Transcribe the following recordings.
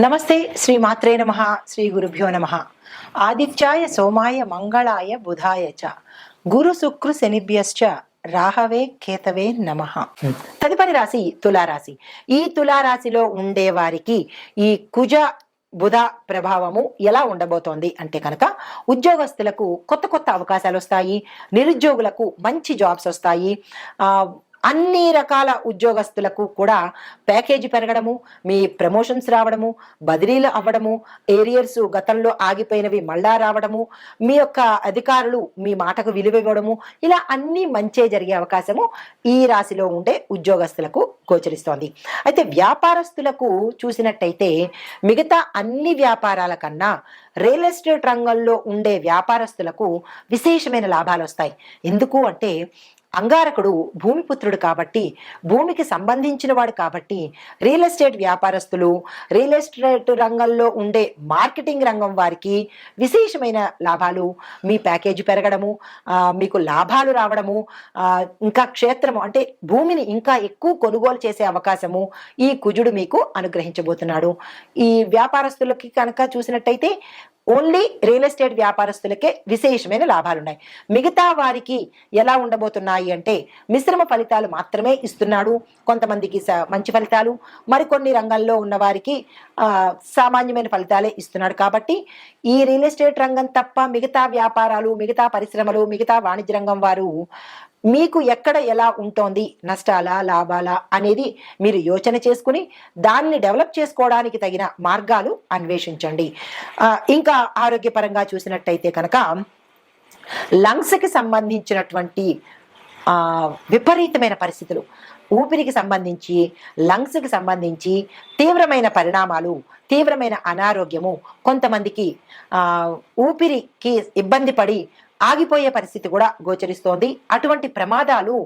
నమస్తే శ్రీ మాత్రే నమ శ్రీ గురుభ్యో నమ. ఆదిత్యాయ సోమాయ మంగళాయ బుధాయ చ. గురు శుక్రు శనిభ్యశ్చ రాహవే కేతవే నమ. తదుపరి రాశి తులారాశి. ఈ తులారాశిలో ఉండే వారికి ఈ కుజ బుధ ప్రభావము ఎలా ఉండబోతోంది అంటే కనుక ఉద్యోగస్తులకు కొత్త కొత్త అవకాశాలు వస్తాయి నిరుద్యోగులకు మంచి జాబ్స్ వస్తాయి అన్ని రకాల ఉద్యోగస్తులకు కూడా ప్యాకేజీ పెరగడము మీ ప్రమోషన్స్ రావడము బదిలీలు అవ్వడము ఏరియర్స్ గతంలో ఆగిపోయినవి మళ్ళా రావడము మీ యొక్క అధికారులు మీ మాటకు విలువ ఇవ్వడము ఇలా అన్ని మంచే జరిగే అవకాశము ఈ రాశిలో ఉండే ఉద్యోగస్తులకు గోచరిస్తోంది. అయితే వ్యాపారస్తులకు చూసినట్టయితే మిగతా అన్ని వ్యాపారాల కన్నా రియల్ ఎస్టేట్ రంగంలో ఉండే వ్యాపారస్తులకు విశేషమైన లాభాలు వస్తాయి. ఎందుకు అంటే అంగారకుడు భూమిపుత్రుడు కాబట్టి భూమికి సంబంధించిన వాడు కాబట్టి రియల్ ఎస్టేట్ వ్యాపారస్తులు రియల్ ఎస్టేట్ రంగంలో ఉండే మార్కెటింగ్ రంగం వారికి విశేషమైన లాభాలు. మీ ప్యాకేజీ పెరగడము మీకు లాభాలు రావడము ఇంకా క్షేత్రము అంటే భూమిని ఇంకా ఎక్కువ కొనుగోలు చేసే అవకాశము ఈ కుజుడు మీకు అనుగ్రహించబోతున్నాడు. ఈ వ్యాపారస్తులకి కనుక చూసినట్టయితే ఓన్లీ రియల్ ఎస్టేట్ వ్యాపారస్తులకే విశేషమైన లాభాలు ఉన్నాయి మిగతా వారికి ఎలా ఉండబోతున్నాయి అంటే మిశ్రమ ఫలితాలు మాత్రమే ఇస్తున్నాడు. కొంతమందికి స- మంచి ఫలితాలు మరికొన్ని రంగంలో ఉన్న వారికి సామాన్యమైన ఫలితాలే ఇస్తున్నాడు. కాబట్టి ఈ రియల్ ఎస్టేట్ రంగం తప్ప మిగతా వ్యాపారాలు మిగతా పరిశ్రమలు మిగతా వాణిజ్య రంగం వారు మీకు ఎక్కడ ఎలా ఉంటోంది? నష్టాలా లాభాలా అనేది మీరు యోచన చేసుకుని దాన్ని డెవలప్ చేసుకోవడానికి తగిన మార్గాలు అన్వేషించండి. ఇంకా ఆరోగ్యపరంగా చూసినట్టయితే కనుక లంగ్స్కి సంబంధించినటువంటి విపరీతమైన పరిస్థితులు. ఊపిరికి సంబంధించి లంగ్స్కి సంబంధించి తీవ్రమైన పరిణామాలు తీవ్రమైన అనారోగ్యము కొంతమందికి ఊపిరికి ఇబ్బంది పడి ఆగిపోయే పరిస్థితి కూడా గోచరిస్తోంది. అటువంటి ప్రమాదాలు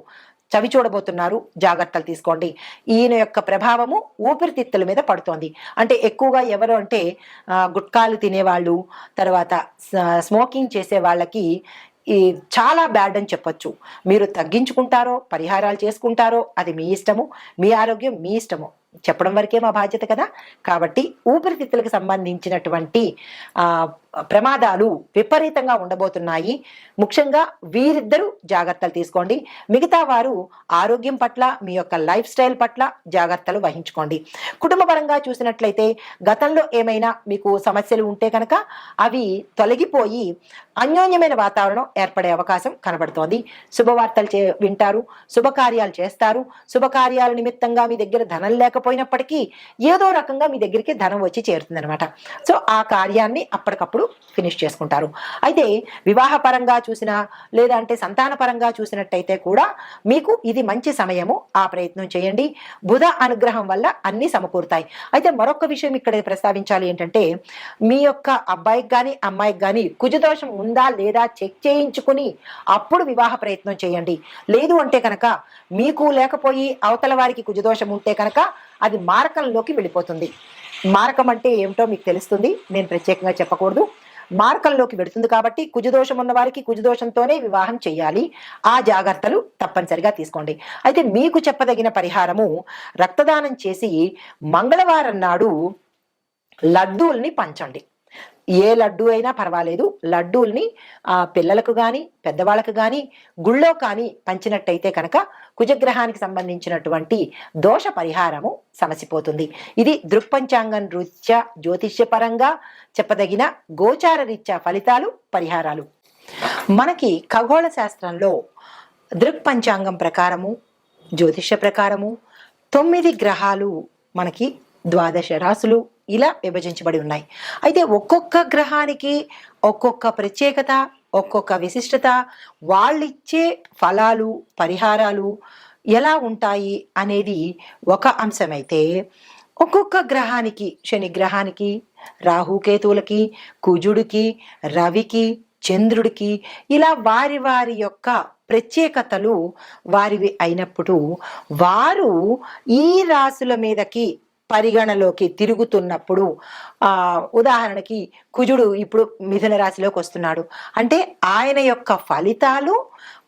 చవి చూడబోతున్నారు. జాగ్రత్తలు తీసుకోండి. ఈయన యొక్క ప్రభావము ఊపిరితిత్తుల మీద పడుతోంది. అంటే ఎక్కువగా ఎవరు అంటే గుట్కాలు తినేవాళ్ళు తర్వాత స్మోకింగ్ చేసే వాళ్ళకి ఈ చాలా బ్యాడ్ అని చెప్పొచ్చు. మీరు తగ్గించుకుంటారో పరిహారాలు చేసుకుంటారో అది మీ ఇష్టము. మీ ఆరోగ్యం మీ ఇష్టము. చెప్పడం వరకే మా బాధ్యత కదా. కాబట్టి ఊపిరితిత్తులకు సంబంధించినటువంటి ప్రమాదాలు విపరీతంగా ఉండబోతున్నాయి. ముఖ్యంగా వీరిద్దరూ జాగ్రత్తలు తీసుకోండి. మిగతా వారు ఆరోగ్యం పట్ల మీ యొక్క లైఫ్ స్టైల్ పట్ల జాగ్రత్తలు వహించుకోండి. కుటుంబపరంగా చూసినట్లయితే గతంలో ఏమైనా మీకు సమస్యలు ఉంటే కనుక అవి తొలగిపోయి అన్యోన్యమైన వాతావరణం ఏర్పడే అవకాశం కనబడుతోంది. శుభవార్తలు చే వింటారు శుభకార్యాలు చేస్తారు. శుభకార్యాల నిమిత్తంగా మీ దగ్గర ధనం లేకపోయినప్పటికీ ఏదో రకంగా మీ దగ్గరికి ధనం వచ్చి చేరుతుందన్నమాట. సో ఆ కార్యాన్ని అప్పటికప్పుడు ఫినిష్ చేసుకుంటారు. అయితే వివాహ పరంగా చూసినా లేదా అంటే సంతాన పరంగా చూసినట్టయితే కూడా మీకు ఇది మంచి సమయము. ఆ ప్రయత్నం చేయండి. బుధ అనుగ్రహం వల్ల అన్ని సమకూరుతాయి. అయితే మరొక విషయం ఇక్కడ ప్రస్తావించాలి ఏంటంటే మీ యొక్క అబ్బాయికి కానీ అమ్మాయికి కానీ కుజదోషం ఉందా లేదా చెక్ చేయించుకుని అప్పుడు వివాహ ప్రయత్నం చేయండి. లేదు అంటే కనుక మీకు లేకపోయి అవతల వారికి కుజదోషం ఉంటే కనుక అది మారకంలోకి వెళ్ళిపోతుంది. మారకం అంటే ఏమిటో మీకు తెలుస్తుంది. నేను ప్రత్యేకంగా చెప్పకూడదు. మార్కంలోకి వెడుతుంది కాబట్టి కుజదోషం ఉన్న వారికి కుజదోషంతోనే వివాహం చేయాలి. ఆ జాగ్రత్తలు తప్పనిసరిగా తీసుకోండి. అయితే మీకు చెప్పదగిన పరిహారము రక్తదానం చేసి మంగళవారం నాడు లడ్డూల్ని పంచండి. ఏ లడ్డు అయినా పర్వాలేదు. లడ్డూల్ని ఆ, పిల్లలకు కానీ పెద్దవాళ్ళకు కానీ గుళ్ళో కానీ పంచినట్టయితే కనుక కుజగ్రహానికి సంబంధించినటువంటి దోష పరిహారము సమసిపోతుంది. ఇది దృక్పంచాంగం రీత్యా జ్యోతిష్యపరంగా చెప్పదగిన గోచార రీత్యా ఫలితాలు పరిహారాలు. మనకి ఖగోళ శాస్త్రంలో దృక్పంచాంగం ప్రకారము జ్యోతిష్య ప్రకారము తొమ్మిది గ్రహాలు మనకి ద్వాదశ రాసులు ఇలా విభజించబడి ఉన్నాయి. అయితే ఒక్కొక్క గ్రహానికి ఒక్కొక్క ప్రత్యేకత ఒక్కొక్క విశిష్టత వాళ్ళిచ్చే ఫలాలు పరిహారాలు ఎలా ఉంటాయి అనేది ఒక అంశమైతే ఒక్కొక్క గ్రహానికి శని గ్రహానికి రాహుకేతువులకి కుజుడికి రవికి చంద్రుడికి ఇలా వారి వారి యొక్క ప్రత్యేకతలు వారివి అయినప్పుడు వారు ఈ రాసుల మీదకి పరిగణలోకి తిరుగుతున్నప్పుడు ఆ ఉదాహరణకి కుజుడు ఇప్పుడు మిథున రాశిలోకి వస్తున్నాడు. అంటే ఆయన యొక్క ఫలితాలు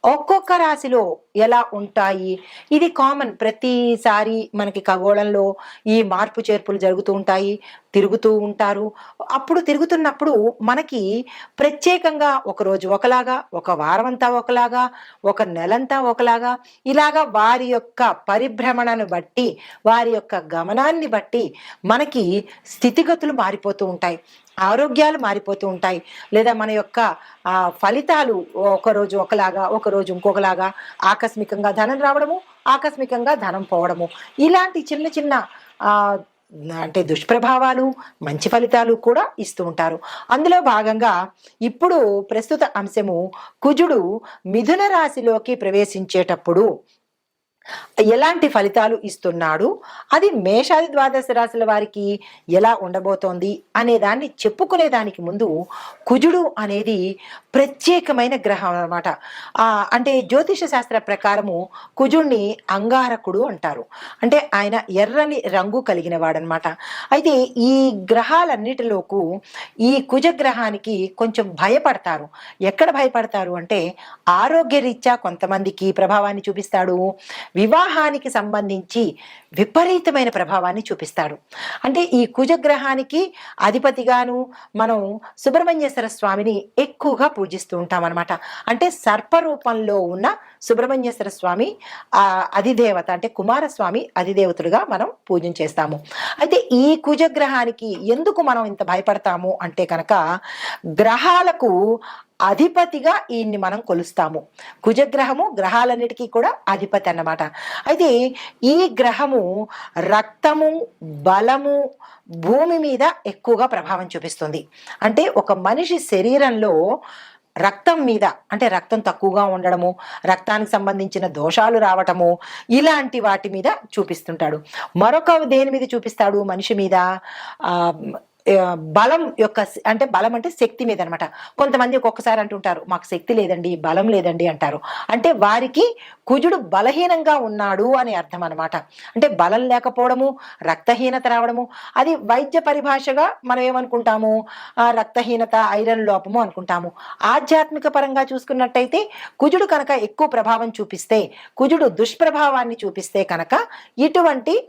ఒక్కొక్క రాశిలో ఎలా ఉంటాయి? ఇది కామన్. ప్రతిసారి మనకి ఖగోళంలో ఈ మార్పు చేర్పులు జరుగుతూ ఉంటాయి తిరుగుతూ ఉంటారు. అప్పుడు తిరుగుతున్నప్పుడు మనకి ప్రత్యేకంగా ఒకరోజు ఒకలాగా ఒక వారం అంతా ఒకలాగా ఒక నెలంతా ఒకలాగా ఇలాగా వారి యొక్క పరిభ్రమణను బట్టి వారి యొక్క గమనాన్ని బట్టి మనకి స్థితిగతులు మారిపోతూ ఉంటాయి. ఆరోగ్యాలు మారిపోతూ ఉంటాయి. లేదా మన యొక్క ఆ, ఫలితాలు ఒకరోజు ఒకలాగా ఒకరోజు ఇంకొకలాగా ఆకస్మికంగా ధనం రావడము ఆకస్మికంగా ధనం పోవడము. ఇలాంటి చిన్న చిన్న ఆ, అంటే దుష్ప్రభావాలు మంచి ఫలితాలు కూడా ఇస్తూ ఉంటారు. అందులో భాగంగా ఇప్పుడు ప్రస్తుత అంశము కుజుడు మిథున రాశిలోకి ప్రవేశించేటప్పుడు ఎలాంటి ఫలితాలు ఇస్తున్నాడు? అది మేషాది ద్వాదశ రాశుల వారికి ఎలా ఉండబోతోంది అనే దాన్ని చెప్పుకునే దానికి ముందు కుజుడు అనేది ప్రత్యేకమైన గ్రహం అన్నమాట. అంటే జ్యోతిష శాస్త్ర ప్రకారము కుజుణ్ణి అంగారకుడు అంటారు. అంటే ఆయన ఎర్రని రంగు కలిగిన వాడనమాట అయితే ఈ గ్రహాలన్నిటిలోకు ఈ కుజ గ్రహానికి కొంచెం భయపడతారు. ఎక్కడ భయపడతారు అంటే ఆరోగ్యరీత్యా కొంతమందికి ప్రభావాన్ని చూపిస్తాడు. వివాహానికి సంబంధించి విపరీతమైన ప్రభావాన్ని చూపిస్తాడు. అంటే ఈ కుజగ్రహానికి అధిపతిగాను మనం సుబ్రహ్మణ్యేశ్వర స్వామిని ఎక్కువగా పూజిస్తూ ఉంటాం అనమాట అంటే సర్పరూపంలో ఉన్న సుబ్రహ్మణ్యేశ్వర స్వామి అధిదేవత అంటే కుమారస్వామి అధిదేవతుడుగా మనం పూజన చేస్తాము. అయితే ఈ కుజగ్రహానికి ఎందుకు మనం ఇంత భయపడతాము అంటే కనుక గ్రహాలకు అధిపతిగా ఈయన్ని మనం కొలుస్తాము. కుజగ్రహము గ్రహాలన్నిటికీ కూడా అధిపతి అన్నమాట. అయితే ఈ గ్రహము రక్తము బలము భూమి మీద ఎక్కువగా ప్రభావం చూపిస్తుంది. అంటే ఒక మనిషి శరీరంలో రక్తం మీద అంటే రక్తం తక్కువగా ఉండడము రక్తానికి సంబంధించిన దోషాలు రావటము ఇలాంటి వాటి మీద చూపిస్తుంటాడు. మరొక దేని మీద చూపిస్తాడు? మనిషి మీద. బలం యొక్క అంటే బలం అంటే శక్తి మీద అనమాట కొంతమంది ఒక్కొక్కసారి అంటుంటారు మాకు శక్తి లేదండి బలం లేదండి అంటారు. అంటే వారికి కుజుడు బలహీనంగా ఉన్నాడు అని అర్థం అనమాట. అంటే బలం లేకపోవడము రక్తహీనత రావడము అది వైద్య పరిభాషగా మనం ఏమనుకుంటాము? ఆ, రక్తహీనత ఐరన్ లోపము అనుకుంటాము. ఆధ్యాత్మిక పరంగా చూసుకున్నట్టయితే కుజుడు కనుక ఎక్కువ ప్రభావం చూపిస్తే కుజుడు దుష్ప్రభావాన్ని చూపిస్తే కనుక ఇటువంటి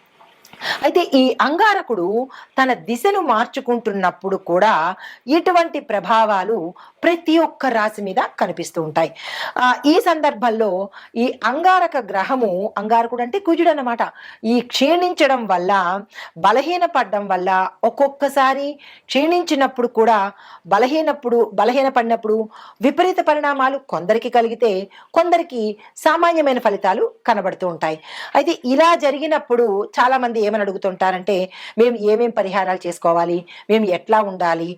అయితే ఈ అంగారకుడు తన దిశను మార్చుకుంటున్నప్పుడు కూడా ఇటువంటి ప్రభావాలు ప్రతి ఒక్క రాశి మీద కనిపిస్తూ ఉంటాయి. ఈ సందర్భంలో ఈ అంగారక గ్రహము అంగారకుడు అంటే కుజుడు అన్నమాట ఈ క్షీణించడం వల్ల బలహీనపడడం వల్ల ఒక్కొక్కసారి క్షీణించినప్పుడు కూడా బలహీనప్పుడు బలహీనపడినప్పుడు విపరీత పరిణామాలు కొందరికి కలిగితే కొందరికి సామాన్యమైన ఫలితాలు కనబడుతూ ఉంటాయి. అయితే ఇలా జరిగినప్పుడు చాలా మంది ఏమని అడుగుతుంటారంటే మేము ఏమేం పరిహారాలు చేసుకోవాలి మేము ఎట్లా ఉండాలి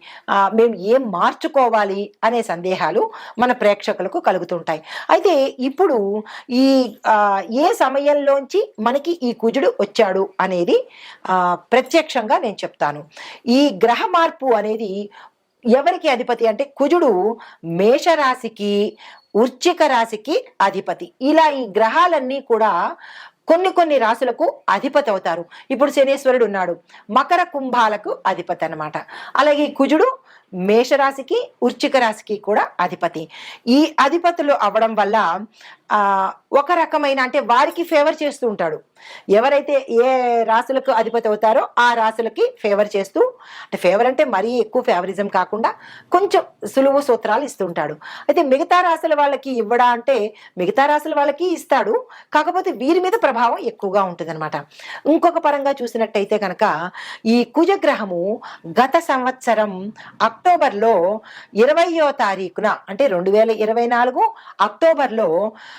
మేము ఏం మార్చుకోవాలి అనే సందేహాలు మన ప్రేక్షకులకు కలుగుతుంటాయి. అయితే ఇప్పుడు ఈ ఏ సమయంలోంచి మనకి ఈ కుజుడు వచ్చాడు అనేది ప్రత్యక్షంగా నేను చెప్తాను. ఈ గ్రహ మార్పు అనేది ఎవరికి అధిపతి అంటే కుజుడు మేషరాశికి వృచ్చిక రాశికి అధిపతి. ఇలా ఈ గ్రహాలన్నీ కూడా కొన్ని కొన్ని రాశులకు అధిపతి అవుతారు. ఇప్పుడు శనేశ్వరుడు ఉన్నాడు. మకర కుంభాలకు అధిపతి అన్నమాట. అలాగే కుజుడు మేషరాశికి వృశ్చిక రాశికి కూడా అధిపతి. ఈ అధిపతులు అవ్వడం వల్ల ఒక రకమైన అంటే వారికి ఫేవర్ చేస్తూ ఉంటాడు. ఎవరైతే ఏ రాశులకు అధిపతి అవుతారో ఆ రాశులకి ఫేవర్ చేస్తూ అంటే ఫేవర్ అంటే మరీ ఎక్కువ ఫేవరిజం కాకుండా కొంచెం సులువు సూత్రాలు ఇస్తుంటాడు అయితే మిగతా రాశుల వాళ్ళకి ఇవ్వడా అంటే మిగతా రాశుల వాళ్ళకి ఇస్తాడు. కాకపోతే వీరి మీద ప్రభావం ఎక్కువగా ఉంటుందన్నమాట. ఇంకొక పరంగా చూసినట్టయితే కనుక ఈ కుజగ్రహము గత సంవత్సరం అక్టోబర్లో ఇరవయో తారీఖున అంటే రెండు వేల ఇరవై నాలుగు అక్టోబర్లో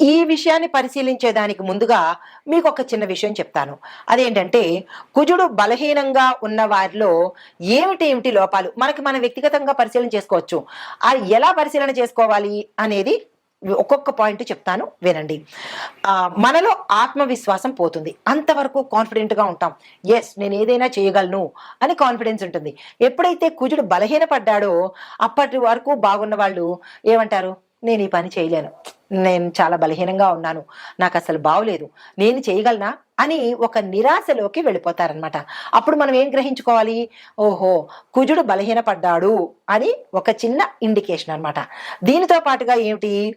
ఈ విషయాన్ని పరిశీలించేదానికి ముందుగా మీకు ఒక చిన్న విషయం చెప్తాను. అదేంటంటే కుజుడు బలహీనంగా ఉన్న వారిలో ఏమిటి ఏమిటి లోపాలు? మనకి మనం వ్యక్తిగతంగా పరిశీలన చేసుకోవచ్చు. అది ఎలా పరిశీలన చేసుకోవాలి అనేది ఒక్కొక్క పాయింట్ చెప్తాను వినండి. మనలో ఆత్మవిశ్వాసం పోతుంది. అంతవరకు కాన్ఫిడెంట్గా ఉంటాం. ఎస్ నేను ఏదైనా చేయగలను అని కాన్ఫిడెన్స్ ఉంటుంది. ఎప్పుడైతే కుజుడు బలహీనపడ్డాడో అప్పటి వరకు బాగున్న వాళ్ళు ఏమంటారు? నేను ఈ పని చేయలేను. నేను చాలా బలహీనంగా ఉన్నాను. నాకు అసలు బాగోలేదు నేను చేయగలనా? అని ఒక నిరాశలోకి వెళ్ళిపోతారనమాట అప్పుడు మనం ఏం గ్రహించుకోవాలి? ఓహో కుజుడు బలహీనపడ్డాడు అని ఒక చిన్న ఇండికేషన్ అనమాట దీనితో పాటుగా ఏమిటి?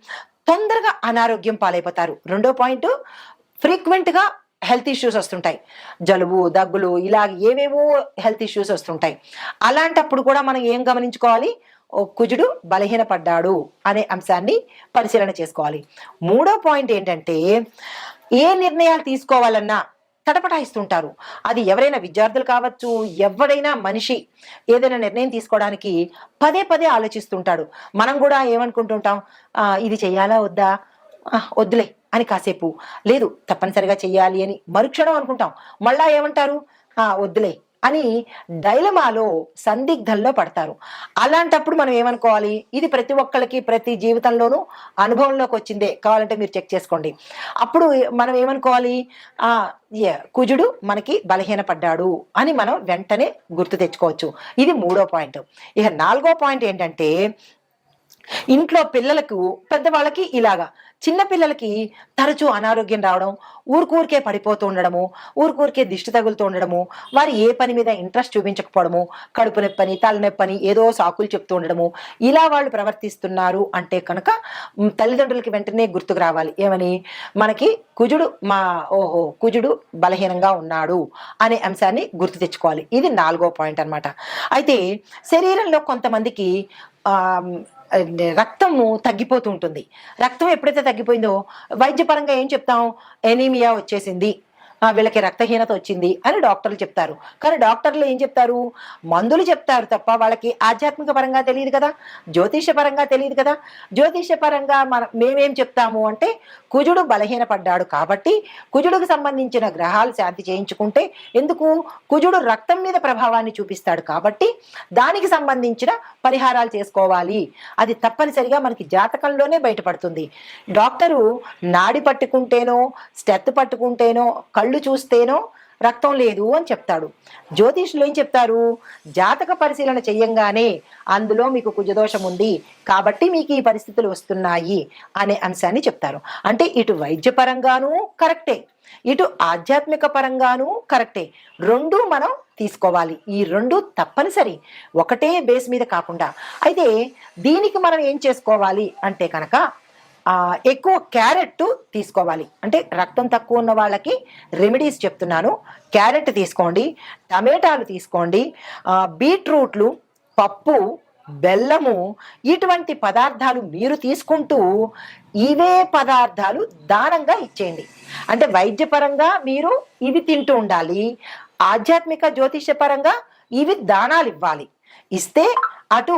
తొందరగా అనారోగ్యం పాలైపోతారు. రెండో పాయింట్ ఫ్రీక్వెంట్గా హెల్త్ ఇష్యూస్ వస్తుంటాయి. జలుబు దగ్గులు ఇలా ఏవేవో హెల్త్ ఇష్యూస్ వస్తుంటాయి. అలాంటప్పుడు కూడా మనం ఏం గమనించుకోవాలి? కుజుడు బలహీనపడ్డాడు అనే అంశాన్ని పరిశీలన చేసుకోవాలి. మూడో పాయింట్ ఏంటంటే ఏ నిర్ణయాలు తీసుకోవాలన్నా తటపటాయిస్తుంటారు. అది ఎవరైనా విద్యార్థులు కావచ్చు ఎవరైనా మనిషి ఏదైనా నిర్ణయం తీసుకోవడానికి పదే పదే ఆలోచిస్తుంటాడు. మనం కూడా ఏమనుకుంటుంటాం? ఇది చేయాలా వద్దా? వద్దులే అని కాసేపు. లేదు తప్పనిసరిగా చేయాలి అని మరుక్షణం అనుకుంటాం. మళ్ళా ఏమంటారు? "ఆ, వద్దులే అని డైలమాలో సందిగ్ధంలో పడతారు. అలాంటప్పుడు మనం ఏమనుకోవాలి? ఇది ప్రతి ఒక్కరికి ప్రతి జీవితంలోనూ అనుభవంలోకి వచ్చిందే. కావాలంటే మీరు చెక్ చేసుకోండి. అప్పుడు మనం ఏమనుకోవాలి? ఆ కుజుడు మనకి బలహీనపడ్డాడు అని మనం వెంటనే గుర్తు తెచ్చుకోవచ్చు. ఇది మూడో పాయింట్. ఇక నాలుగో పాయింట్ ఏంటంటే ఇంట్లో పిల్లలకు పెద్దవాళ్ళకి ఇలాగా. చిన్నపిల్లలకి తరచూ అనారోగ్యం రావడం ఊరికూరికే పడిపోతూ ఉండడము ఊరికూరికే దిష్టి తగులుతూ ఉండడము వారు ఏ పని మీద ఇంట్రెస్ట్ చూపించకపోవడము కడుపు నొప్పని తలనొప్పని ఏదో సాకులు చెప్తూ ఉండడము ఇలా వాళ్ళు ప్రవర్తిస్తున్నారు అంటే కనుక తల్లిదండ్రులకి వెంటనే గుర్తుకు రావాలి. ఏమని? మనకి కుజుడు మా ఓహో కుజుడు బలహీనంగా ఉన్నాడు అనే అంశాన్ని గుర్తు తెచ్చుకోవాలి. ఇది నాలుగో పాయింట్ అనమాట అయితే శరీరంలో కొంతమందికి రక్తము తగ్గిపోతూ ఉంటుంది. రక్తం ఎప్పుడైతే తగ్గిపోయిందో వైద్యపరంగా ఏం చెప్తాం? ఎనీమియా వచ్చేసింది. వీళ్ళకి రక్తహీనత వచ్చింది అని డాక్టర్లు చెప్తారు. కానీ డాక్టర్లు ఏం చెప్తారు? మందులు చెప్తారు తప్ప వాళ్ళకి ఆధ్యాత్మిక పరంగా తెలియదు కదా? జ్యోతిష పరంగా తెలియదు కదా? జ్యోతిష పరంగా మన మేమేం చెప్తాము అంటే కుజుడు బలహీనపడ్డాడు కాబట్టి కుజుడుకు సంబంధించిన గ్రహాలు శాంతి చేయించుకుంటే ఎందుకు? కుజుడు రక్తం మీద ప్రభావాన్ని చూపిస్తాడు కాబట్టి దానికి సంబంధించిన పరిహారాలు చేసుకోవాలి. అది తప్పనిసరిగా మనకి జాతకంలోనే బయటపడుతుంది. డాక్టరు నాడి పట్టుకుంటేనో స్టెత్ పట్టుకుంటేనో కళ్ళు చూస్తేనో రక్తం లేదు అని చెప్తాడు. జ్యోతిష్యులు ఏం చెప్తారు? జాతక పరిశీలన చెయ్యంగానే అందులో మీకు కుజదోషం ఉంది. కాబట్టి మీకు ఈ పరిస్థితులు వస్తున్నాయి అనే అంశాన్ని చెప్తారు. అంటే ఇటు వైద్యపరంగానూ కరెక్టే. ఇటు ఆధ్యాత్మిక పరంగానూ కరెక్టే. రెండు మనం తీసుకోవాలి. ఈ రెండు తప్పనిసరి. ఒకటే బేస్ మీద కాకుండా. అయితే దీనికి మనం ఏం చేసుకోవాలి అంటే కనుక ఎక్కువ క్యారెట్ తీసుకోవాలి. అంటే రక్తం తక్కువ ఉన్న వాళ్ళకి రెమెడీస్ చెప్తున్నాను. క్యారెట్ తీసుకోండి టమాటాలు తీసుకోండి బీట్రూట్లు పప్పు బెల్లము ఇటువంటి పదార్థాలు మీరు తీసుకుంటూ ఇవే పదార్థాలు దానంగా ఇచ్చేయండి. అంటే వైద్యపరంగా మీరు ఇవి తింటూ ఉండాలి. ఆధ్యాత్మిక జ్యోతిష్యపరంగా ఇవి దానాలు ఇవ్వాలి. ఇస్తే అటు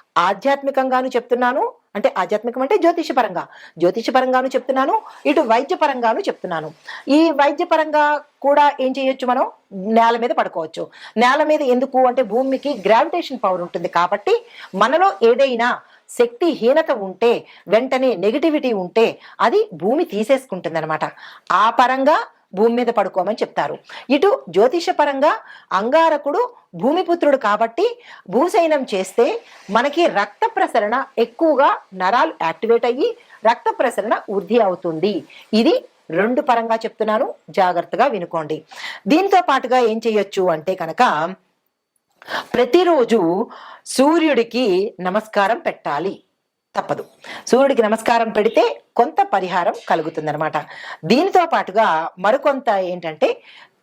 ఆధ్యాత్మికంగాను చెప్తున్నాను. అంటే ఆధ్యాత్మికం అంటే జ్యోతిషపరంగా జ్యోతిషపరంగాను చెప్తున్నాను. ఇటు వైద్యపరంగాను చెప్తున్నాను. ఈ వైద్యపరంగా కూడా ఏం చేయొచ్చు మనం? నేల మీద పడుకోవచ్చు. నేల మీద ఎందుకు? అంటే భూమికి గ్రావిటేషన్ పవర్ ఉంటుంది కాబట్టి మనలో ఏదైనా శక్తి హీనత ఉంటే వెంటనే నెగిటివిటీ ఉంటే అది భూమి తీసేసుకుంటుంది అనమాట ఆ పరంగా భూమి మీద పడుకోమని చెప్తారు. ఇటు జ్యోతిష పరంగా అంగారకుడు భూమిపుత్రుడు కాబట్టి భూశయనం చేస్తే మనకి రక్త ప్రసరణ ఎక్కువగా నరాలు యాక్టివేట్ అయ్యి రక్త ప్రసరణ వృద్ధి అవుతుంది. ఇది రెండు పరంగా చెప్తున్నాను. జాగ్రత్తగా వినుకోండి. దీంతో పాటుగా ఏం చేయొచ్చు అంటే కనుక ప్రతిరోజు సూర్యుడికి నమస్కారం పెట్టాలి. తప్పదు. సూర్యుడికి నమస్కారం పెడితే కొంత పరిహారం కలుగుతుందనమాట దీనితో పాటుగా మరికొంత ఏంటంటే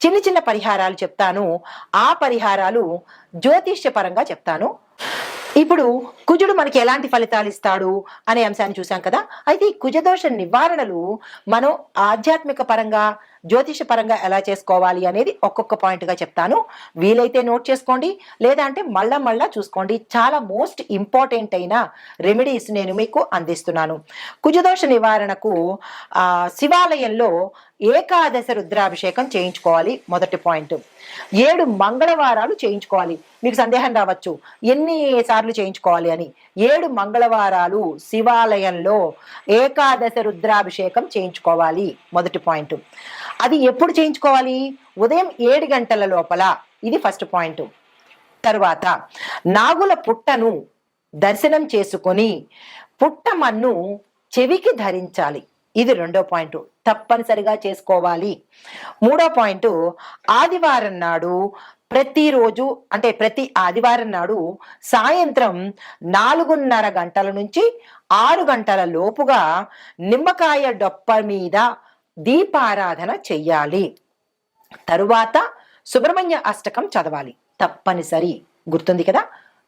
చిన్న చిన్న పరిహారాలు చెప్తాను. ఆ పరిహారాలు జ్యోతిష్య పరంగా చెప్తాను. ఇప్పుడు కుజుడు మనకి ఎలాంటి ఫలితాలు ఇస్తాడు అనే అంశాన్ని చూసాం కదా? అయితే ఈ కుజదోష నివారణలు మనం ఆధ్యాత్మిక పరంగా జ్యోతిష పరంగా ఎలా చేసుకోవాలి అనేది ఒక్కొక్క పాయింట్గా చెప్తాను. వీలైతే నోట్ చేసుకోండి. లేదా అంటే మళ్ళా మళ్ళా చూసుకోండి. చాలా మోస్ట్ ఇంపార్టెంట్ అయిన రెమెడీస్ నేను మీకు అందిస్తున్నాను. కుజదోష నివారణకు శివాలయంలో ఏకాదశ రుద్రాభిషేకం చేయించుకోవాలి. మొదటి పాయింట్. ఏడు మంగళవారాలు చేయించుకోవాలి. మీకు సందేహం రావచ్చు. ఎన్ని సార్లు చేయించుకోవాలి అని. ఏడు మంగళవారాలు శివాలయంలో ఏకాదశ రుద్రాభిషేకం చేయించుకోవాలి. మొదటి పాయింట్. అది ఎప్పుడు చేయించుకోవాలి? ఉదయం ఏడు గంటల లోపల. ఇది ఫస్ట్ పాయింట్. తరువాత నాగుల పుట్టను దర్శనం చేసుకొని పుట్టమన్ను చెవికి ధరించాలి. ఇది రెండో పాయింట్. తప్పనిసరిగా చేసుకోవాలి. మూడో పాయింట్ ఆదివారం నాడు ప్రతిరోజు అంటే ప్రతి ఆదివారం నాడు సాయంత్రం నాలుగున్నర గంటల నుంచి ఆరు గంటల లోపుగా నిమ్మకాయ డొప్ప మీద దీపారాధన చెయ్యాలి. తరువాత సుబ్రహ్మణ్య అష్టకం చదవాలి. తప్పనిసరి. గుర్తుంది కదా?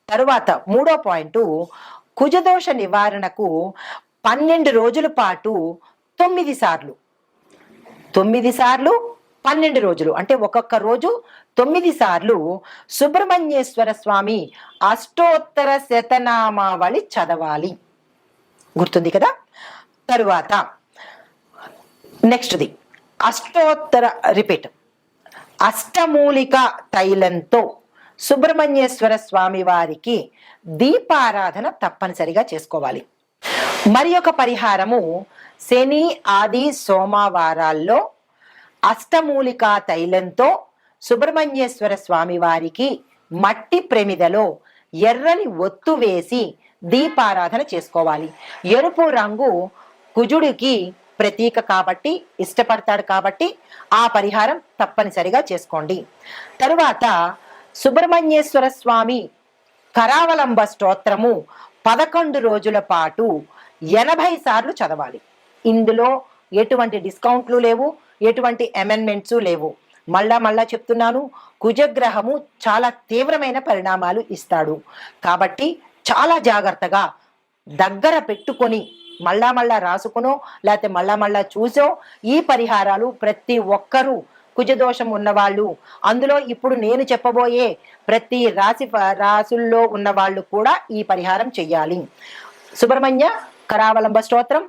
తరువాత మూడో పాయింట్ కుజదోష నివారణకు పన్నెండు రోజుల పాటు తొమ్మిది సార్లు. తొమ్మిది సార్లు పన్నెండు రోజులు. అంటే ఒక్కొక్క రోజు తొమ్మిది సార్లు సుబ్రహ్మణ్యేశ్వర స్వామి అష్టోత్తర శతనామావళి చదవాలి. గుర్తుంది కదా? తరువాత నెక్స్ట్ది. అష్టోత్తర రిపీట్. అష్టమూలిక తైలంతో సుబ్రహ్మణ్యేశ్వర స్వామి వారికి దీపారాధన తప్పనిసరిగా చేసుకోవాలి. మరి ఒక పరిహారము శని ఆది సోమవారాల్లో అష్టమూలికా తైలంతో సుబ్రహ్మణ్యేశ్వర స్వామి వారికి మట్టి ప్రమిదలో ఎర్రని ఒత్తు వేసి దీపారాధన చేసుకోవాలి. ఎరుపు రంగు కుజుడికి ప్రతీక కాబట్టి ఇష్టపడతాడు కాబట్టి ఆ పరిహారం తప్పనిసరిగా చేసుకోండి. తరువాత సుబ్రహ్మణ్యేశ్వర స్వామి కరావలంబ స్తోత్రము పదకొండు రోజుల పాటు ఎనభై సార్లు చదవాలి. ఇందులో ఎటువంటి డిస్కౌంట్లు లేవు ఎటువంటి అమెండ్మెంట్స్ లేవు. మళ్ళా మళ్ళా చెప్తున్నాను కుజగ్రహము చాలా తీవ్రమైన పరిణామాలు ఇస్తాడు. కాబట్టి చాలా జాగ్రత్తగా దగ్గర పెట్టుకొని మళ్ళా మళ్ళా రాసుకునో లేకపోతే మళ్ళా మళ్ళా చూసో ఈ పరిహారాలు ప్రతి ఒక్కరూ కుజదోషం ఉన్నవాళ్ళు అందులో ఇప్పుడు నేను చెప్పబోయే ప్రతి రాశి రాసుల్లో ఉన్న వాళ్ళు కూడా ఈ పరిహారం చెయ్యాలి. సుబ్రహ్మణ్య కరావలంబ స్తోత్రం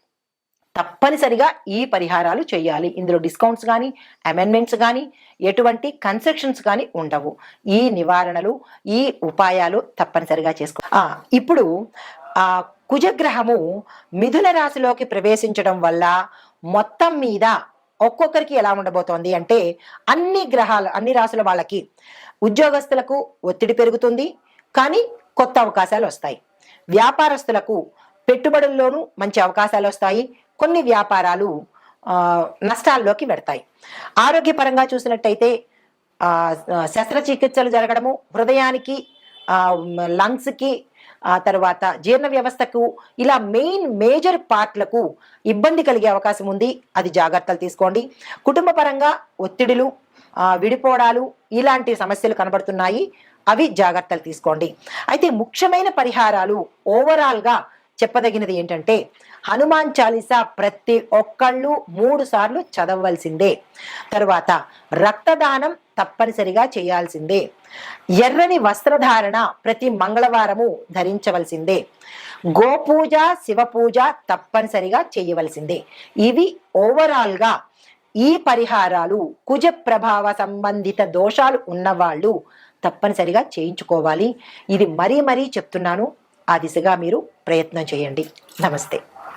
తప్పనిసరిగా ఈ పరిహారాలు చేయాలి. ఇందులో డిస్కౌంట్స్ కానీ అమెండ్మెంట్స్ కానీ ఎటువంటి కన్సెషన్స్ కానీ ఉండవు. ఈ నివారణలు ఈ ఉపాయాలు తప్పనిసరిగా చేసుకో ఇప్పుడు ఆ కుజగ్రహము మిథున రాశిలోకి ప్రవేశించడం వల్ల మొత్తం మీద ఒక్కొక్కరికి ఎలా ఉండబోతోంది అంటే అన్ని గ్రహాలు అన్ని రాసుల వాళ్ళకి ఉద్యోగస్తులకు ఒత్తిడి పెరుగుతుంది. కానీ కొత్త అవకాశాలు వస్తాయి. వ్యాపారస్తులకు పెట్టుబడుల్లోనూ మంచి అవకాశాలు వస్తాయి. కొన్ని వ్యాపారాలు నష్టాల్లోకి వెడతాయి. ఆరోగ్యపరంగా చూసినట్టయితే శస్త్రచికిత్సలు జరగడము హృదయానికి లంగ్స్కి ఆ తర్వాత జీర్ణ వ్యవస్థకు ఇలా మెయిన్ మేజర్ పార్ట్లకు ఇబ్బంది కలిగే అవకాశం ఉంది. అది జాగ్రత్తలు తీసుకోండి. కుటుంబ పరంగా ఒత్తిడులు విడిపోవడాలు ఇలాంటి సమస్యలు కనబడుతున్నాయి. అవి జాగ్రత్తలు తీసుకోండి. అయితే ముఖ్యమైన పరిహారాలు ఓవరాల్గా చెప్పదగినది ఏంటంటే హనుమాన్ చాలీసా ప్రతి ఒక్కళ్ళు మూడు సార్లు చదవవలసిందే. తరువాత రక్తదానం తప్పనిసరిగా చేయాల్సిందే. ఎర్రని వస్త్రధారణ ప్రతి మంగళవారము ధరించవలసిందే. గోపూజ శివపూజ తప్పనిసరిగా చేయవలసిందే. ఇవి ఓవరాల్గా ఈ పరిహారాలు కుజ ప్రభావ సంబంధిత దోషాలు ఉన్నవాళ్ళు తప్పనిసరిగా చేయించుకోవాలి. ఇది మరీ మరీ చెప్తున్నాను. ఆ దిశగా మీరు ప్రయత్నం చేయండి. నమస్తే.